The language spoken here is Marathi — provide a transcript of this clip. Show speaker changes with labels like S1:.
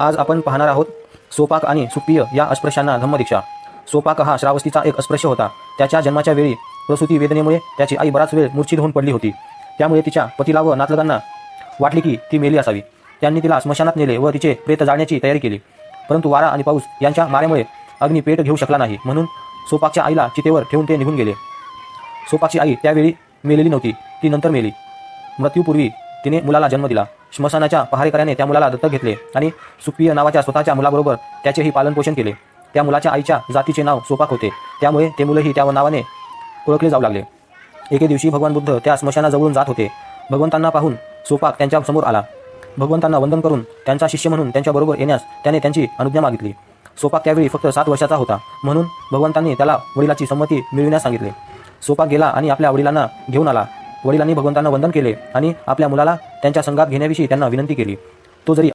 S1: आज आपण पाहणार आहोत सोपाक आणि सुप्रिय या अस्पृश्यांना धम्मदीक्षा सोपाक हा श्रावस्तीचा एक अस्पृश्य होता. त्याच्या जन्माच्या वेळी प्रसूती वेदनेमुळे त्याची आई बराच वेळ मूर्छित होऊन पडली होती. त्यामुळे तिच्या पतीला व नातलगांना वाटली की ती मेली असावी. त्यांनी तिला स्मशानात नेले व तिचे प्रेत जाळण्याची तयारी केली. परंतु वारा आणि पाऊस यांच्या माऱ्यामुळे अग्नी पेट घेऊ शकला नाही म्हणून सोपाकच्या आईला चितेवर ठेवून ते निघून गेले. सोपाकची आई त्यावेळी मेलेली नव्हती ती नंतर मेली. मृत्यूपूर्वी तिने मुलाला जन्म दिला. श्मशानाच्या पहारेकऱ्याने त्या मुलाला दत्तक घेतले आणि सुप्रिय नावाच्या स्वतःच्या मुलाबरोबर त्याचेही पालनपोषण केले. त्या मुलाच्या आईच्या जातीचे नाव सोपाक होते. त्यामुळे ते मुलंही त्या नावाने ओळखले जाऊ लागले. एके दिवशी भगवान बुद्ध त्या स्मशानाजवळून जात होते. भगवंतांना पाहून सोपाक त्यांच्यासमोर आला. भगवंतांना वंदन करून त्यांचा शिष्य म्हणून त्यांच्याबरोबर येण्यास त्याने त्यांची अनुज्ञा मागितली. सोपाक त्यावेळी फक्त सात वर्षाचा होता. म्हणून भगवंतांनी त्याला वडिलाची संमती मिळविण्यास सांगितले. सोपाक गेला आणि आपल्या वडिलांना घेऊन आला. वडिलांनी भगवंतांना वंदन केले आणि आपल्या मुलाला त्यांच्या संघात घेण्याविषयी त्यांना विनंती केली. तो जरी